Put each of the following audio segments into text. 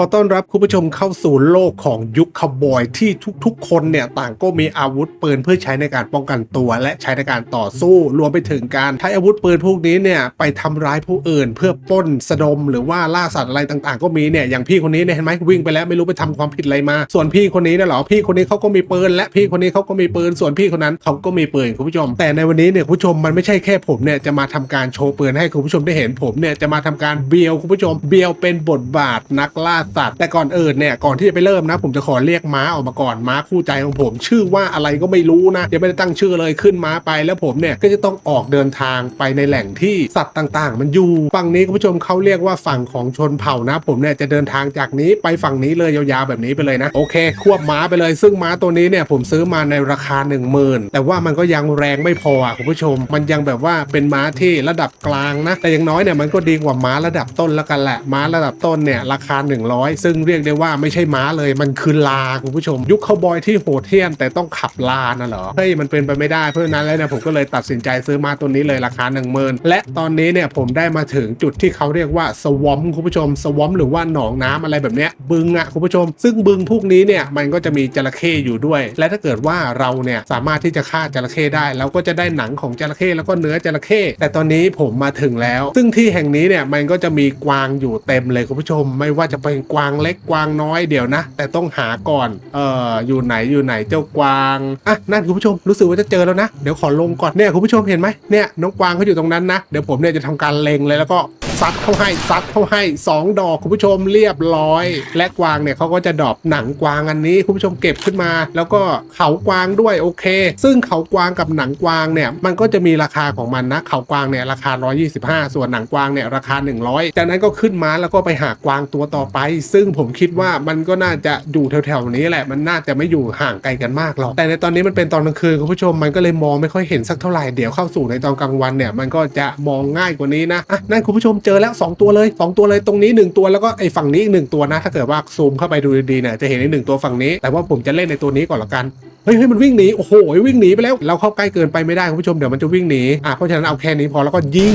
อต้อนรับคุณผู้ชมเข้าสู่โลกของยุคคบอยที่ทุกๆ คนเนี่ยต่างก็มีอาวุธปืนเพื่อใช้ในการป้องกันตัว และใช้ในการต่อสู้ รวมไปถึงการใช้อาวุธปืนพวกนี้เนี่ยไปทำร้ายผู้อื่น เพื่อปล้นสะดม หรือว่าล่าสัตว์อะไรต่างๆ ก็มีเนี่ยอย่างพี่คนนี้เนี่ยเห็นไหมวิ่งไปแล้วไม่รู้ไปทำความผิดอะไรมา ส่วนพี่คนนี้นี่ยเหรอพี่คนนี้เขาก็มีปืนและพี่คนนี้เขาก็มีปืนส่วนพี่คนนั้นเขาก็มีปืนคุณผู้ชม แต่ในวันนี้เนี่ยคุณผู้ชมมันไม่ใช่แค่ผมเนี่ยจะมาทำการโชว์ปืนให้คุณผู้ชมได้เห็นผมเนี่ยจะมาทำการเบียวคุณผู้ชมเบียวเป็นบทบาทนักล่าสัตว์แต่ก่อนอื่นเนี่ยก่อนที่จะไปเริ่มนะ ผมจะขอเรียกม้าออกมาก่อนม้าคู่ใจของผม ชื่อว่าอะไรก็ไม่รู้นะยังไม่ได้ตั้งชื่อเลยขึ้นม้าไปแล้วผมเนี่ยก็จะต้องออกเดินทางไปในแหล่งที่สัตว์ต่างๆ มันอยู่ฝั่งนี้คุณผู้ชมเขาเรียกว่าฝั่งของชนเผ่านะ ผมเนี่ยจะเดินทางจากนี้ไปฝั่งนี้เลยยาวๆแบบนี้ไปเลยนะ โอเค ควบม้าไปเลย ซึ่งม้าตัวนี้เนี่ยผมซื้อมาในราคา 1 0,000 แต่ว่ามันก็ยังแรงไม่พออะคุณผู้ชม มันยังแบบว่าเป็นม้าที่ระดับกลางนะ แต่อย่างน้อยเนี่ยมันก็ดีกว่าม้าระดับต้นแล้วกันแหละม้าระดับต้นเนี่ยราคา 100ซึ่งเรียกได้ว่าไม่ใช่ม้าเลยมันคือลาคุณผู้ชม ยุคคาบอยที่โหดเหี้ยมแต่ต้องขับลานะเหรอเฮ้ยมันเป็นไปไม่ได้เพราะฉะนั้นแล้วเนี่ยผมก็เลยตัดสินใจซื้อมาตัวนี้เลยราคา 1 0,000 และตอนนี้เนี่ยผมได้มาถึงจุดที่เขาเรียกว่าสวอมคุณผู้ชมสวอมหรือว่าหนองน้ำอะไรแบบเนี้ยบึงอะคุณผู้ชม ซึ่งบึงพวกนี้เนี่ยมันก็จะมีจระเข้อยู่ด้วย และถ้าเกิดว่าเราเนี่ยสามารถที่จะฆ่าจระเข้ได้เราก็จะได้หนังของจระเข้แล้วก็เนื้อจระเข้แต่ตอนนี้ผมมาถึงแล้ว ซึ่งที่แห่งนี้เนี่ยมันก็จะมีกวางอยู่เต็มเลยคุณผู้ชม ไม่ว่าจะเป็นกวางเล็กกวางน้อยเดี๋ยวนะ แต่ต้องหาก่อนเอ่ออยู่ไหนอยู่ไหนเจ้ากวางอะนั่นคุณผู้ชมรู้สึกว่าจะเจอแล้วนะเดี๋ยวขอลงก่อนเนี่ยคุณผู้ชมเห็นไหมเนี่ยน้องกวางเขาอยู่ตรงนั้นนะเดี๋ยวผมเนี่ยจะทำการเล็งเลยแล้วก็ ซัดเข้าให้ซัดเข้าให้ 2 ดอกคุณผู้ชมเรียบร้อย และกวางเนี่ยเขาก็จะดอปหนังกวางอันนี้คุณผู้ชมเก็บขึ้นมา แล้วก็เขากวางด้วยโอเค ซึ่งเขากวางกับหนังกวางเนี่ยมันก็จะมีราคาของมันนะเขากวางเนี่ยราคา 125 ส่วนหนังกวางเนี่ยราคา 100 จากนั้นก็ขึ้นมาแล้วก็ไปหากวางตัวต่อไป ซึ่งผมคิดว่ามันก็น่าจะอยู่แถวๆนี้แหละมันน่าจะไม่อยู่ห่างไกลกันมากหรอกแต่ในตอนนี้มันเป็นตอนกลางคืนคุณผู้ชมมันก็เลยมองไม่ค่อยเห็นสักเท่าไหร่เดี๋ยวเข้าสู่ในตอนกลางวันเนี่ยมันก็จะมองง่ายกว่านี้นะอะนั่นคุณผู้ชมเจอแล้ว 2 ตัวเลย 2 ตัวเลยตรงนี้ 1 ตัวแล้วก็ไอ้ฝั่งนี้อีกหนึ่งตัวนะ ถ้าเกิดว่าซูมเข้าไปดูดีๆเนี่ยจะเห็นไอ้หนึ่งตัวฝั่งนี้ แต่ว่าผมจะเล่นในตัวนี้ก่อนละกัน เฮ้ยเฮ้ยมันวิ่งหนีโอ้โหวิ่งหนีไปแล้ว เราเข้าใกล้เกินไปไม่ได้คุณผู้ชมเดี๋ยวมันจะวิ่งหนีอะเพราะฉะนั้นเอาแค่นี้พอแล้วก็ยิง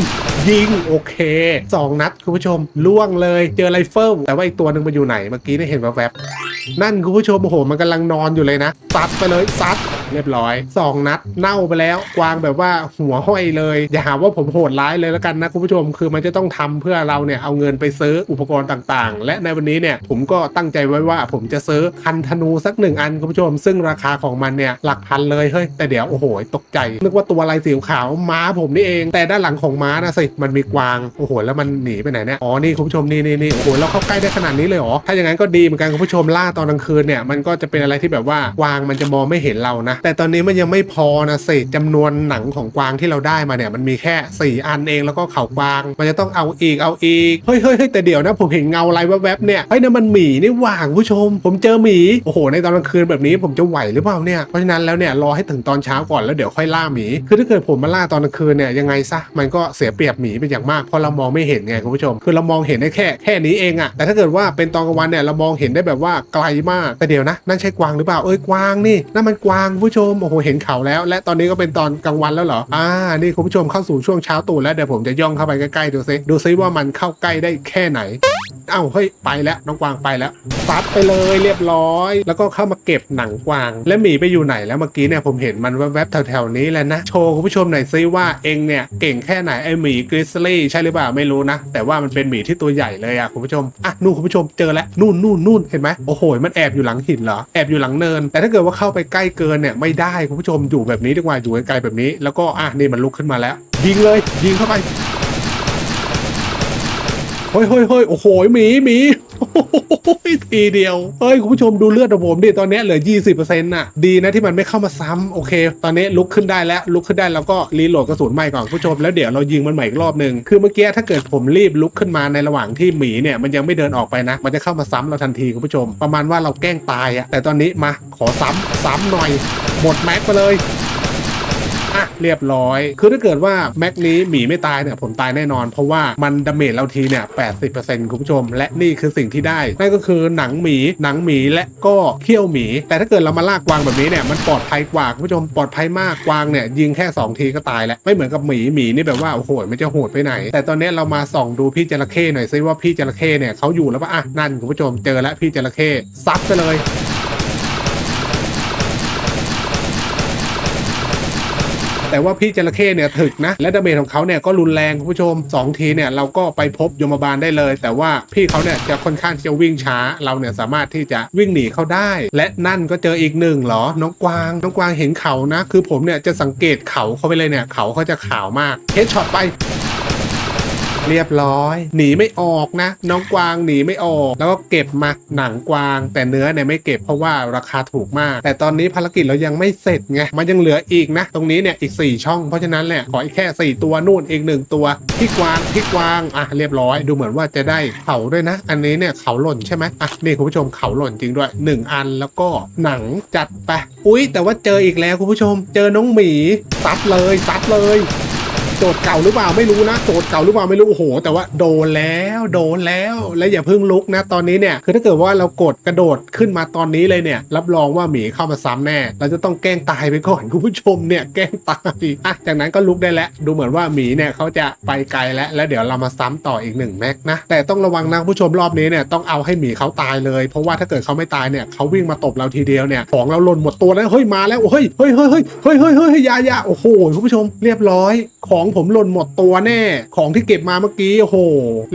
ยิงโอเค 2 นัดคุณผู้ชมล่วงเลยเจอไรเฟิลแต่ว่าอีกตัวหนึ่งมันอยู่ไหนเมื่อกี้ได้เห็นแวบๆนั่นคุณผู้ชมโอ้โหมันกำลังนอนอยู่เลยนะซัดไปเลยซัดเรียบร้อย 2 นัดเน่าไปแล้วกวางแบบว่าหัวห้อยเลย อย่าหาว่าผมโหดร้ายเลยแล้วกันนะคุณผู้ชมคือมันจะต้องทำเพื่อเราเนี่ยเอาเงินไปซื้ออุปกรณ์ต่างๆ และในวันนี้เนี่ยผมก็ตั้งใจไว้ว่าผมจะซื้อคันธนูสักหนึ่งอันคุณผู้ชม ซึ่งราคาของมันเนี่ยหลักพันเลยเฮ้ยแต่เดี๋ยวโอ้โหตกใจนึกว่าตัวอะไรสีขาวม้าผมนี่เอง แต่ด้านหลังของม้านะสิมันมีกวางโอ้โหแล้วมันหนีไปไหนเนี่ยอ๋อนี่คุณผู้ชมนี่นี่นี่โอ้โหเราเข้าใกล้ได้ขนาดนี้เลยเหรอถ้าอย่างนั้นก็ดีเหมือนกันคุณผู้ชมล่าตอนกลางคืนเนี่ยมันก็จะเป็นอะไรที่แบบว่ากวางมันจะมองไม่เห็นเรานะ แต่ตอนนี้มันยังไม่พอนะสิจำนวนหนังของกวางที่เราได้มาเนี่ยมันมีแค่ 4 อันเองแล้วก็เขากวาง มันจะต้องเอาอีกเอาอีกเฮ้ยเฮ้ยเฮ้ยแต่เดี๋ยวนะผมเห็นเงาอะไรแวบๆเนี่ยเฮ้ยนั่นมันหมีนี่หว่าคุณผู้ชม ผมเจอหมีโอ้โหในตอนกลางคืนแบบนี้ผมจะไหวหรือเปล่าเนี่ยเพราะฉะนั้นแล้วเนี่ยรอให้ถึงตอนเช้าก่อนแล้วเดี๋ยวค่อยล่าหมีคือถ้าเกิดผมมาล่าตอนกลางคืนเนี่ยยังไงซะมันก็เสียเปรียบหมีเป็นอย่างมากเพราะเรามองไม่เห็นไงคุณผู้ชม คือเรามองเห็นได้แค่แค่นี้เองอะแต่ถ้าเกิดว่าเป็นตอนกลางวันเนี่ยเรามองเห็นได้แบบว่าไกลมากแต่เดี๋ยวนะ นั่นใช่กวางหรือเปล่าเอ้ยกวางนี่นั่นมันกวางคุณผู้ชมโอ้โหเห็นเขาแล้ว และตอนนี้ก็เป็นตอนกลางวันแล้วเหรออ่านี่คุณผู้ชมเข้าสู่ช่วงเช้าตู่แล้วเดี๋ยวผมจะย่องเข้าไปใกล้ๆดูซิดูซิว่ามันเข้าใกล้ได้แค่ไหน เอ้าเฮ้ยไปแล้วน้องกวางไปแล้วซัดไปเลยเรียบร้อย แล้วก็เข้ามาเก็บหนังกวาง และหมีไปอยู่ไหนแล้วเมื่อกี้เนี่ยผมเห็นมันแวบๆแถวๆนี้แล้วนะ โชว์คุณผู้ชมหน่อยซิว่าเองเนี่ยเก่งแค่ไหนไอหมีกริซลี่ใช่หรือเปล่าไม่รู้นะ แต่ว่ามันเป็นหมีที่ตัวใหญ่เลยอะคุณผู้ชมอะนู่นคุณผู้ชมเจอแล้วนู่นนู่นนู่นเห็นไหมโอ้โหมันแอบอยู่หลังหินเหรอแอบอยู่หลังเนิน แต่ถ้าเกิดว่าเข้าไปใกล้เกินเนี่ยไม่ได้คุณผู้ชมอยู่แบบนี้ดีกว่าอยู่ไกลๆแบบนี้ แล้วก็อะนี่มันลุกขึ้นมาแล้ว ยิงเลยยิงเข้าไป เฮ้ยเฮ้ยเฮ้ยโอ้โหหมีหมีทีเดียว เฮ้ย คุณผู้ชมดูเลือดของผมดิ ตอนนี้เหลือ 20%น่ะ ดีนะที่มันไม่เข้ามาซ้ำโอเค ตอนนี้ลุกขึ้นได้แล้ว ลุกขึ้นได้แล้วก็รีโหลดกระสุนใหม่ก่อน คุณผู้ชม แล้วเดี๋ยวเรายิงมันใหม่อีกรอบหนึ่งคือเมื่อกี้ถ้าเกิดผมรีบลุกขึ้นมาในระหว่างที่หมีเนี่ยมันยังไม่เดินออกไปนะ มันจะเข้ามาซ้ำเราทันทีคุณผู้ชม ประมาณว่าเราแกล้งตายอะแต่ตอนนี้มาขอซ้ำซ้ำหน่อย หมดแม็กไปเลย อะเรียบร้อย คือถ้าเกิดว่าแม็กนี้หมีไม่ตายเนี่ยผมตายแน่นอน เพราะว่ามันดาเมจเราทีเนี่ย80%คุณผู้ชม และนี่คือสิ่งที่ได้ นั่นก็คือหนังหมีหนังหมีและก็เขี้ยวหมี แต่ถ้าเกิดเรามาลากกวางแบบนี้เนี่ยมันปลอดภัยกว่าคุณผู้ชมปลอดภัยมากกวางเนี่ยยิงแค่ 2 ทีก็ตายแล้วไม่เหมือนกับหมีหมีนี่แบบว่าโอ้โหมันจะโหดไปไหน แต่ตอนนี้เรามาส่องดูพี่จระเข้หน่อยซิว่าพี่จระเข้เนี่ยเขาอยู่แล้วปะอะนั่นคุณผู้ชมเจอแล้วพี่จระเข้ซัดไปเลย แต่ว่าพี่จระเข้เนี่ยถึกนะ และดาเมจของเขาเนี่ยก็รุนแรงคุณผู้ชม 2 ทีเนี่ยเราก็ไปพบยมบาลได้เลย แต่ว่าพี่เขาเนี่ยจะค่อนข้างจะวิ่งช้า เราเนี่ยสามารถที่จะวิ่งหนีเขาได้ และนั่นก็เจออีกหนึ่งเหรอ น้องกวาง น้องกวางเห็นเขานะ คือผมเนี่ยจะสังเกตเขาเขาไปเลยเนี่ย เขาเขาจะขาวมากเฮดช็อตไป เรียบร้อย หนีไม่ออกนะ น้องกวางหนีไม่ออก แล้วก็เก็บมาหนังกวาง แต่เนื้อเนี่ยไม่เก็บเพราะว่าราคาถูกมาก แต่ตอนนี้ภารกิจเรายังไม่เสร็จไงมันยังเหลืออีกนะ ตรงนี้เนี่ยอีก 4 ช่องเพราะฉะนั้นแหละขออีกแค่ 4 ตัวนู่นอีกหนึ่งตัวพี่กวางพี่กวางอะเรียบร้อย ดูเหมือนว่าจะได้เขาด้วยนะ อันนี้เนี่ยเขาหล่นใช่ไหมอะนี่คุณผู้ชมเขาหล่นจริงด้วย 1 อันแล้วก็หนังจัดไป อุ๊ยแต่ว่าเจออีกแล้วคุณผู้ชม เจอน้องหมีซัดเลยซัดเลย โจทย์เก่าหรือเปล่าไม่รู้นะโจทย์เก่าหรือเปล่าไม่รู้โอ้โห แต่ว่าโดนแล้วโดนแล้วและอย่าเพิ่งลุกนะตอนนี้เนี่ยคือถ้าเกิดว่าเรากดกระโดดขึ้นมาตอนนี้เลยเนี่ย รับรองว่าหมีเข้ามาซ้ำแน่ เราจะต้องแกล้งตายไปก่อนคุณผู้ชมเนี่ยแกล้งตายอะจากนั้นก็ลุกได้แล้วดูเหมือนว่าหมีเนี่ยเขาจะไปไกลแล้วแล้วเดี๋ยวเรามาซ้ำต่ออีกหนึ่งแม็กนะแต่ต้องระวังนะผู้ชมรอบนี้เนี่ยต้องเอาให้หมีเขาตายเลย เพราะว่าถ้าเกิดเขาไม่ตายเนี่ยเขาวิ่งมาตบเราทีเดียวเนี่ยของเราหล่นหมดตัวแล้วเฮ้ยมาแล้วเฮ้ยเฮ้ยเฮ้ยเฮ้ยเฮ้ยเฮ้ยยายาโอ้โหคุณผู้ชมเรียบร้อยของของผมหล่นหมดตัวแน่ ของที่เก็บมาเมื่อกี้โอ้โห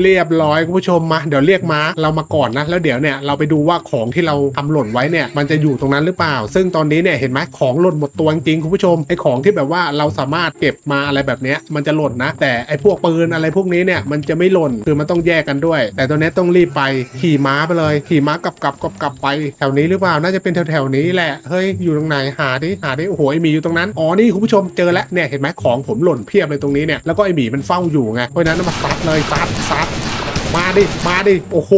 เรียบร้อยคุณผู้ชมมา เดี๋ยวเรียกม้าเรามาก่อนนะ แล้วเดี๋ยวเนี่ยเราไปดูว่าของที่เราทำหล่นไว้เนี่ยมันจะอยู่ตรงนั้นหรือเปล่า ซึ่งตอนนี้เนี่ยเห็นไหมของหล่นหมดตัวจริงคุณผู้ชมไอ้ของที่แบบว่าเราสามารถเก็บมาอะไรแบบนี้มันจะหล่นนะ แต่ไอ้พวกปืนอะไรพวกนี้เนี่ยมันจะไม่หล่นคือมันต้องแยกกันด้วย แต่ตอนนี้ต้องรีบไปขี่ม้าไปเลย ขี่ม้ากลับกลับกลับกลับไปแถวนี้หรือเปล่าน่าจะเป็นแถวแถวนี้แหละเฮ้ยอยู่ตรงไหนหาดิหาดิโอ้โหไอหมีอยู่ตรงนั้นอ๋อนี่คุณผู้ชมเจอแล้วเนี่ยเห็นไหมของผมหล่นเพียบเลยตรงนี้เนี่ยแล้วก็ไอหมีมันเฝ้าอยู่ไงเพราะฉะนั้นมาซัดเลยซัดซัดมาดิ มาดิ โอ้โห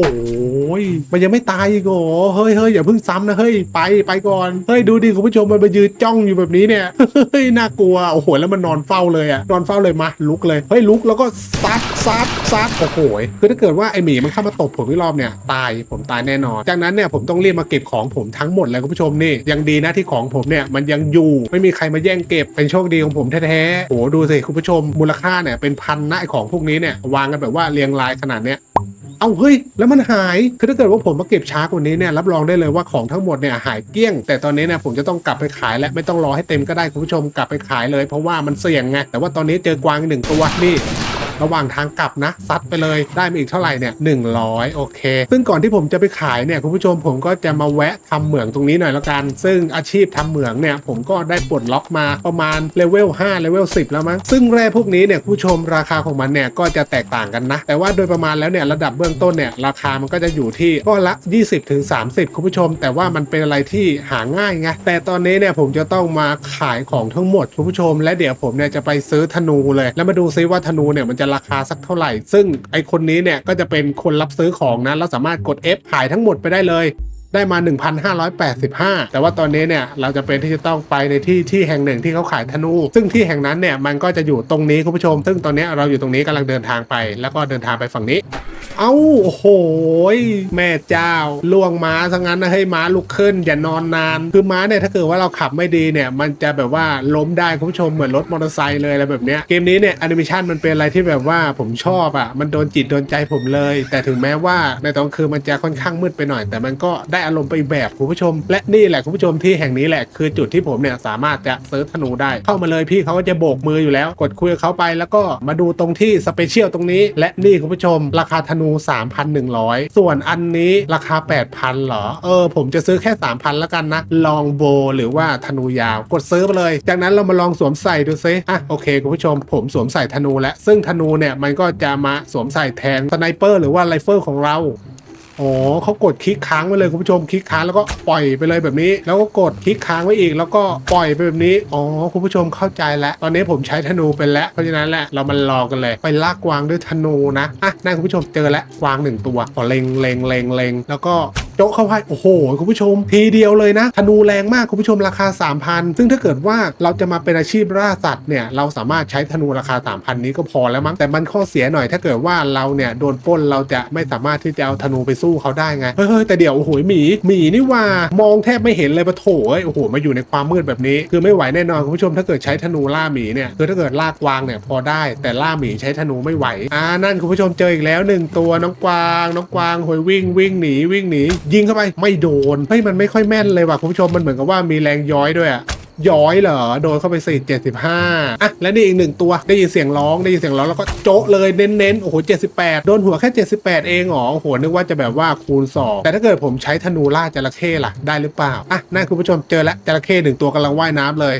มันยังไม่ตายอีกเหรอเฮ้ยเฮ้ยอย่าเพิ่งซ้ำนะ เฮ้ย ไป ไปก่อน เฮ้ย ดูดิคุณผู้ชม มันมายืนจ้องอยู่แบบนี้เนี่ย เฮ้ย น่ากลัว โอ้โห แล้วมันนอนเฝ้าเลยอะนอนเฝ้าเลยมา ลุกเลย เฮ้ย ลุกแล้วก็ซัดซัดซัดโอ้โหคือถ้าเกิดว่าไอหมีมันเข้ามาตบผมอีกรอบเนี่ยตายผมตายแน่นอน จากนั้นเนี่ยผมต้องรีบมาเก็บของผมทั้งหมดเลยคุณผู้ชมนี่ยังดีนะที่ของผมเนี่ยมันยังอยู่ไม่มีใครมาแย่งเก็บเป็นโชคดีของผมแท้ๆโอ้โหดูสิคุณผู้ชมมูลค่าเนี่ยเป็นพันนะไอของพวกนี้เนี่ยวางกันแบบว่าเรียงรายขนาดเนี้ยเอาเฮ้ยแล้วมันหายคือถ้าเกิดว่าผมมาเก็บช้ากว่านี้เนี่ยรับรองได้เลยว่าของทั้งหมดเนี่ยหายเกลี้ยง แต่ตอนนี้เนี่ยผมจะต้องกลับไปขายและไม่ต้องรอให้เต็มก็ได้คุณผู้ชมกลับไปขายเลย เพราะว่ามันเสี่ยงไงแต่ว่าตอนนี้เจอกวางหนึ่งตัวนี่ ระหว่างทางกลับนะซัดไปเลยได้มาอีกเท่าไหร่เนี่ย100โอเค ซึ่งก่อนที่ผมจะไปขายเนี่ยคุณผู้ชมผมก็จะมาแวะทำเหมืองตรงนี้หน่อยแล้วกัน ซึ่งอาชีพทำเหมืองเนี่ยผมก็ได้ปลดล็อกมาประมาณเลเวล5เลเวล10 แล้วมั้งซึ่งแร่พวกนี้เนี่ยคุณผู้ชมราคาของมันเนี่ยก็จะแตกต่างกันนะ แต่ว่าโดยประมาณแล้วเนี่ยระดับเบื้องต้นเนี่ยราคามันก็จะอยู่ที่ก้อนละ 20ถึง30คุณผู้ชม แต่ว่ามันเป็นอะไรที่หาง่ายไงแต่ตอนนี้เนี่ยผมจะต้องมาขายของทั้งหมดคุณผู้ชม และเดี๋ยวผมเนี่ยจะไปซื้อธนูเลย แล้วมาดูซิว่าธนูเนี่ยมันจะราคาสักเท่าไหร่ ซึ่งไอคนนี้เนี่ยก็จะเป็นคนรับซื้อของนะแล้วสามารถกด F ขายทั้งหมดไปได้เลย ได้มา 1,585 แต่ว่าตอนนี้เนี่ยเราจะเป็นที่จะต้องไปในที่ที่แห่งหนึ่งที่เขาขายธนู ซึ่งที่แห่งนั้นเนี่ยมันก็จะอยู่ตรงนี้คุณผู้ชม ซึ่งตอนนี้เราอยู่ตรงนี้กำลังเดินทางไป แล้วก็เดินทางไปฝั่งนี้ เอ้าโอ้โหแม่เจ้าล่วงม้าซะงั้นนะให้ม้าลุกขึ้น อย่านอนนาน คือม้าเนี่ยถ้าเกิดว่าเราขับไม่ดีเนี่ยมันจะแบบว่าล้มได้คุณผู้ชมเหมือนรถมอเตอร์ไซค์เลยอะไรแบบเนี้ยเกมนี้เนี่ยแอนิเมชันมันเป็นอะไรที่แบบว่าผมชอบอะ่ะมันโดนจิตโดนใจผมเลย แต่ถึงแม้ว่าในตอนคืนมันจะค่อนข้างมืดไปหน่อย แต่มันก็ได้อารมณ์ไปอีกแบบคุณผู้ชม และนี่แหละคุณผู้ชมที่แห่งนี้แหละคือจุดที่ผมเนี่ยสามารถจะเซิร์ชธนูได้ เข้ามาเลยพี่เขาก็จะโบกมืออยู่แล้ว กดคุยกับเขาไปแล้วก็มาดูตรงที่สเปเชียลตรงนี้ และนี่คุณผู้ชม ราคาธนู 3,100 ส่วนอันนี้ราคา 8,000เหรอ เออ ผมจะซื้อแค่ 3,000แล้วกันนะ ลองโบหรือว่าธนูยาว กดซื้อไปเลย จากนั้นเรามาลองสวมใส่ดูซิอะโอเคคุณผู้ชม ผมสวมใส่ธนูแล้วซึ่งธนูเนี่ยมันก็จะมาสวมใส่แทนสไนเปอร์หรือว่าไรเฟิลของเรา อ๋อเขากดคลิกค้างไว้เลยคุณผู้ชมคลิกค้างแล้วก็ปล่อยไปเลยแบบนี้ แล้วก็กดคลิกค้างไว้อีก แล้วก็ปล่อยไปแบบนี้อ๋อคุณผู้ชมเข้าใจแล้ว ตอนนี้ผมใช้ธนูเป็นแล้วเพราะฉะนั้นแหละเรามันรอกันเลย ไปลากกวางด้วยธนูนะอะนั่นคุณผู้ชมเจอแล้วกวางหนึ่งตัวขอเล็งเล็งเล็งเล็งแล้วก็ โจ๊ะเข้าให้โอ้โห คุณผู้ชม ทีเดียวเลยนะ ธนูแรงมากคุณผู้ชมราคา 3,000 ซึ่งถ้าเกิดว่าเราจะมาเป็นอาชีพล่าสัตว์เนี่ยเราสามารถใช้ธนูราคา 3,000 นี้ก็พอแล้วมั้งแต่มันข้อเสียหน่อยถ้าเกิดว่าเราเนี่ยโดนปล้นเราจะไม่สามารถที่จะเอาธนูไปสู้เขาได้ไงเฮ้ยแต่เดี๋ยวโอ้โหหมีหมีนี่ว่ามองแทบไม่เห็นเลยปะโถยโอ้โหมาอยู่ในความมืดแบบนี้ คือไม่ไหวแน่นอนคุณผู้ชมถ้าเกิดใช้ธนูล่าหมีเนี่ยคือถ้าเกิดล่ากวางเนี่ยพอได้ แต่ล่าหมีใช้ธนูไม่ไหวอ่านั่นคุณผู้ชมเจออีกแล้วหนึ่งตัวน้องกวางน้องกวางโหยวิ่งวิ่งหนีวิ่งหนียิงเข้าไปไม่โดนเฮ้ยมันไม่ค่อยแม่นเลยว่ะคุณผู้ชมมันเหมือนกับว่ามีแรงย้อยด้วยอะย้อยเหรอ โดนเข้าไปสี่เจ็ดสิบห้าอะ และนี่อีกหนึ่งตัวได้ยินเสียงร้องได้ยินเสียงร้องแล้วก็โจ๊ะเลยเน้นๆ โอ้โหเจ็ดสิบแปดโดนหัวแค่เจ็ดสิบแปดเองเหรอโอ้โหนึกว่าจะแบบว่าคูณสองแต่ถ้าเกิดผมใช้ธนูล่าจระเข้ล่ะได้หรือเปล่า อะนั่นคุณผู้ชมเจอแล้วจระเข้หนึ่งตัวกำลังว่ายน้ำเลย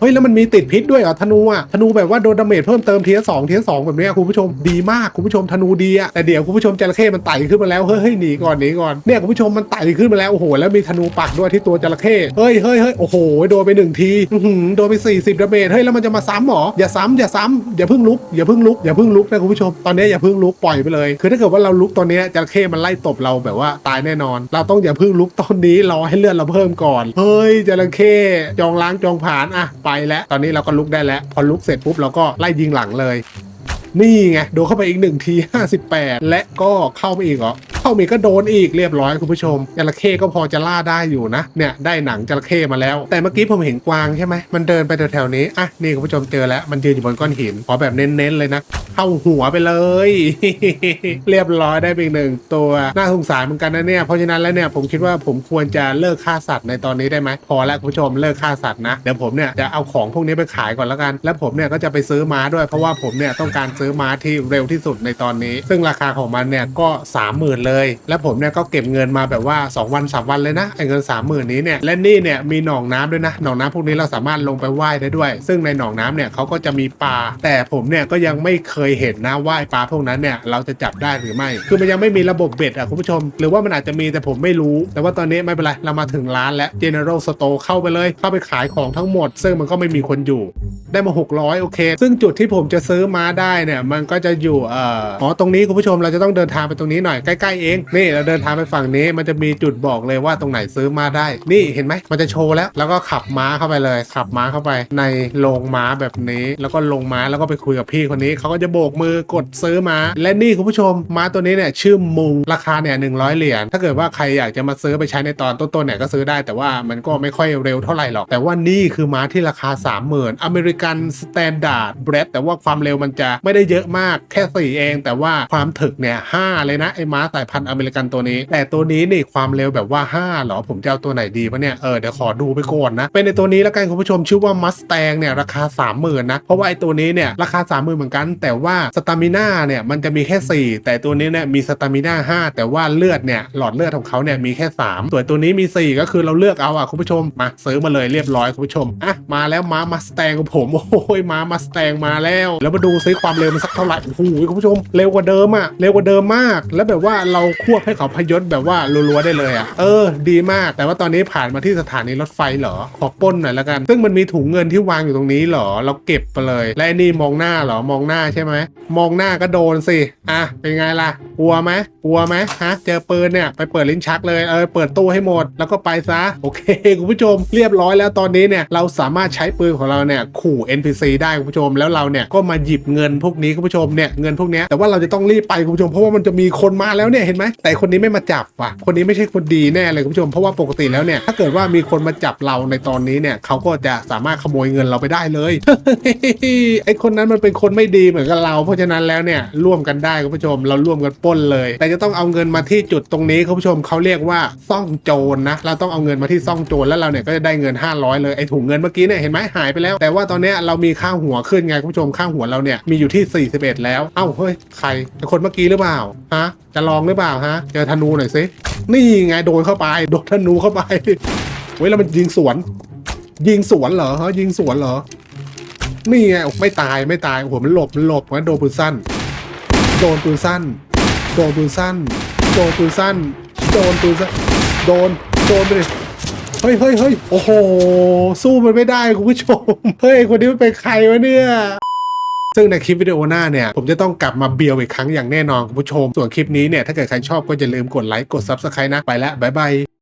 เฮ้ยแล้วมันมีติดพิษด้วยเหรอธนูอะธนูแบบว่าโดนดาเมจเพิ่มเติมเทีละสองเทีละสองแบบนี้คุณผู้ชมดีมากคุณผู้ชมธนูดีอะแต่เดี๋ยวคุณผู้ชมจระเข้มันไต่ขึ้นมาแล้วเฮ้ยเฮ้ยหนีก่อนหนีก่อนเนี่ยคุณผู้ชมมันไต่ขึ้นมาแล้วโอ้โหแล้วมีธนูปักด้วยที่ตัวจระเข้เฮ้ยเฮ้ยเฮ้ยโอ้โหโดนไปหนึ่งทีโดนไป 40ดาเมจเฮ้ยแล้วมันจะมาซ้ำหรออย่าซ้ำอย่าซ้ำอย่าเพิ่งลุกอย่าเพิ่งลุกอย่าเพิ่งลุกนะคุณผู้ชมตอนนี้อย่าเพิ่งลุกปล่อยไปเลย คือถ้าเกิดว่าเราลุกตอนนี้จระเข้มันไล่ตบเราแบบว่าตายแน่นอน เราต้องอย่าเพิ่งลุกตอนนี้รอให้เลือดเราเพิ่มก่อน เฮ้ยจระเข้จองล้างจองผานอะไปไปแล้วตอนนี้เราก็ลุกได้แล้ว พอลุกเสร็จปุ๊บเราก็ไล่ยิงหลังเลย นี่ไงโดนเข้าไปอีกหนึ่งที58 และก็เข้าไปอีกเหรอามาอีกก็โดนอีกเรียบร้อยคุณผู้ชมจระเข้ก็พอจะล่าได้อยู่นะเนี่ยได้หนังจระเข้มาแล้ว แต่เมื่อกี้ผมเห็นกวางใช่ไหมมันเดินไปแถวๆนี้อะนี่คุณผู้ชมเจอแล้วมันยืนอยู่บนก้อนหินขอแบบเน้นๆเลยนะเข้าหัวไปเลย เรียบร้อยได้ไปหนึ่งตัวน่าสงสารเหมือนกันนะเนี่ยเพราะฉะนั้นแล้วเนี่ยผมคิดว่าผมควรจะเลิกฆ่าสัตว์ในตอนนี้ได้ไหมพอแล้วคุณผู้ชมเลิกฆ่าสัตว์นะเดี๋ยวผมเนี่ยจะเอาของพวกนี้ไปขายก่อนแล้วกัน แล้วผมเนี่ยก็จะไปซื้อม้าด้วย เพราะว่าผมเนี่ยต้องการซื้อม้าที่เร็วที่สุดในตอนนี้ ซึ่งราคาของมันเนี่ยก็ 30,000 เลยและผมเนี่ยก็เก็บเงินมาแบบว่า 2 วัน 3 วันเลยนะไอ้เงิน 30,000นี้เนี่ยและนี่เนี่ยมีหนองน้ำด้วยนะหนองน้ำพวกนี้เราสามารถลงไปว่ายได้ด้วย ซึ่งในหนองน้ำเนี่ยเขาก็จะมีปลาแต่ผมเนี่ยก็ยังไม่เคยเห็นนะว่าไอ้ปลาพวกนั้นเนี่ยเราจะจับได้หรือไม่ คือมันยังไม่มีระบบเบ็ดอะคุณผู้ชม หรือว่ามันอาจจะมีแต่ผมไม่รู้ แต่ว่าตอนนี้ไม่เป็นไรเรามาถึงร้านแล้ว General Store เข้าไปเลย เข้าไปขายของทั้งหมด ซึ่งมันก็ไม่มีคนอยู่ ได้มา 600 โอเค ซึ่งจุดที่ผมจะซื้อม้าได้เนี่ย มันก็จะอยู่เอ่ออ๋อตรงนี้คุณผู้ชมเราจะต้องเดินทางไปตรงนี้หน่อยใกล้ๆเอง นี่เราเดินทางไปฝั่งนี้มันจะมีจุดบอกเลยว่าตรงไหนซื้อม้าได้ นี่เห็นไหมมันจะโชว์แล้ว แล้วก็ขับม้าเข้าไปเลย ขับม้าเข้าไปในโรงม้าแบบนี้ แล้วก็ลงม้าแล้วก็ไปคุยกับพี่คนนี้เขาก็จะโบกมือกดซื้อม้า และนี่คุณผู้ชมม้าตัวนี้เนี่ยชื่อมุงราคาเนี่ย100เหรียญถ้าเกิดว่าใครอยากจะมาซื้อไปใช้ในตอนต้นๆเนี่ยก็ซื้อได้ แต่ว่ามันก็ไม่ค่อยเร็วเท่าไหร่หรอกแต่ว่านี่คือม้าที่ราคา 30,000อเมริกนสแตนดาร์ดเบรดแต่ว่าความเร็วมันจะไม่ได้เยอะมากแค่4เอง แต่ว่าความถึกเนี่ย5เลยนะไอ้ม้าสายพันธุ์อเมริกันตัวนี้ แต่ตัวนี้นี่ความเร็วแบบว่า 5 หรอ ผมจะเอาตัวไหนดีปะเนี่ย เออเดี๋ยวขอดูไปก่อนนะ เป็นในตัวนี้แล้วกันคุณผู้ชมชื่อว่ามัสแตงเนี่ยราคา 30,000นะ เพราะว่าไอ้ตัวนี้เนี่ยราคา 30,000เหมือนกัน แต่ว่าสตามิน่าเนี่ยมันจะมีแค่ 4 แต่ตัวนี้เนี่ยมีสตามิน่า5แต่ว่าเลือดเนี่ยหลอดเลือดของเขาเนี่ยมีแค่ 3 ส่วนตัวนี้มี 4 ก็คือเราเลือกเอาอะคุณผู้ชมมาซื้อมาเลยเรียบร้อยคุณผู้ชมอะมาแล้วม้ามัสแตงของผมโอ้ยมามัสแตงมาแล้ว แล้วมาดูซิความเร็วมันสักเท่าไหร่โอ้โหคุณผู้ชมเร็วกว่าเดิมอะเร็วกว่าเดิมมาก แล้วแบบว่าเราควบให้เขาพยศแบบว่ารัวๆได้เลยอะเออ ดีมาก แต่ว่าตอนนี้ผ่านมาที่สถานีรถไฟเหรอขอป้นหน่อยละกัน ซึ่งมันมีถุงเงินที่วางอยู่ตรงนี้เหรอ เราเก็บไปเลย และนี่มองหน้าเหรอมองหน้าใช่ไหมมองหน้าก็โดนสิอะเป็นไงล่ะ กลัวไหมกลัวไหมฮะ เจอปืนเนี่ยไปเปิดลิ้นชักเลย เออเปิดตู้ให้หมด แล้วก็ไปซะ โอเคคุณผู้ชมเรียบร้อยแล้วตอนนี้เนี่ยเราสามารถใช้ปืนของเราเนี่ยขู่ NPC ได้คุณผู้ชม แล้วเราเนี่ยก็มาหยิบเงินพวกนี้คุณผู้ชมเนี่ยเงินพวกนี้แต่ว่าเราจะต้องรีบไปคุณผู้ชมเพราะว่ามันจะมีคนมาแล้วเนี่ยเห็นไหมแต่คนนี้ไม่มาจับว่ะคนนี้ไม่ใช่คนดีแน่เลยคุณผู้ชมเพราะว่าปกติแล้วเนี่ยถ้าเกิดว่ามีคนมาจับเราในตอนนี้เนี่ยเขาก็จะสามารถขโมยเงินเราไปได้เลยไอคนนั้นมันเป็นคนไม่ดีเหมือนกับเรา เพราะฉะนั้นแล้วเนี่ยร่วมกันได้คุณผู้ชมเราร่วมกันปล้นเลย แต่จะต้องเอาเงินมาที่จุดตรงนี้คุณผู้ชมเขาเรียกว่าซ่องโจรนะเราต้องเอาเงินมาที่ซ่องโจรแล้วเราเนี่ยก็จะได้เงิน 500 เลยไอถุงเงินเมื่อกี้เนี่ยเห็นไหมหายไปแล้ว แต่ว่าตอนนี้เรามีค่าหัวขึ้นไงคุณผู้ชมค่าหัวเราเนี่ยมีอยู่ที่ 41 แล้วเอ้าเฮ้ยใครคนเมื่อกี้หรือเปล่าฮะจะลองหรือเปล่าฮะเจอธนูหน่อยสินี่ไงโดนเข้าไปโดนธนูเข้าไปเฮ้ยแล้วมันยิงสวน ยิงสวนเหรอฮะยิงสวนเหรอนี่ไงไม่ตายไม่ตายโอ้โหมันหลบมันหลบมันโดนปืนสั้น โดนปืนสั้น โดนปืนสั้น โดนปืนสั้น โดนปืนสั้น โดน โดนไปเลยเฮ้ยเฮ้ยเฮ้ยโอ้โห สู้มันไม่ได้คุณผู้ชม เฮ้ย คนนี้มันเป็นใครวะเนี่ยซึ่งในคลิปวิดีโอหน้าเนี่ย ผมจะต้องกลับมาเบียวอีกครั้งอย่างแน่นอนคุณผู้ชม ส่วนคลิปนี้เนี่ย ถ้าเกิดใครชอบก็อย่าลืมกดไลค์ กด Subscribe นะ ไปแล้ว บ๊ายบาย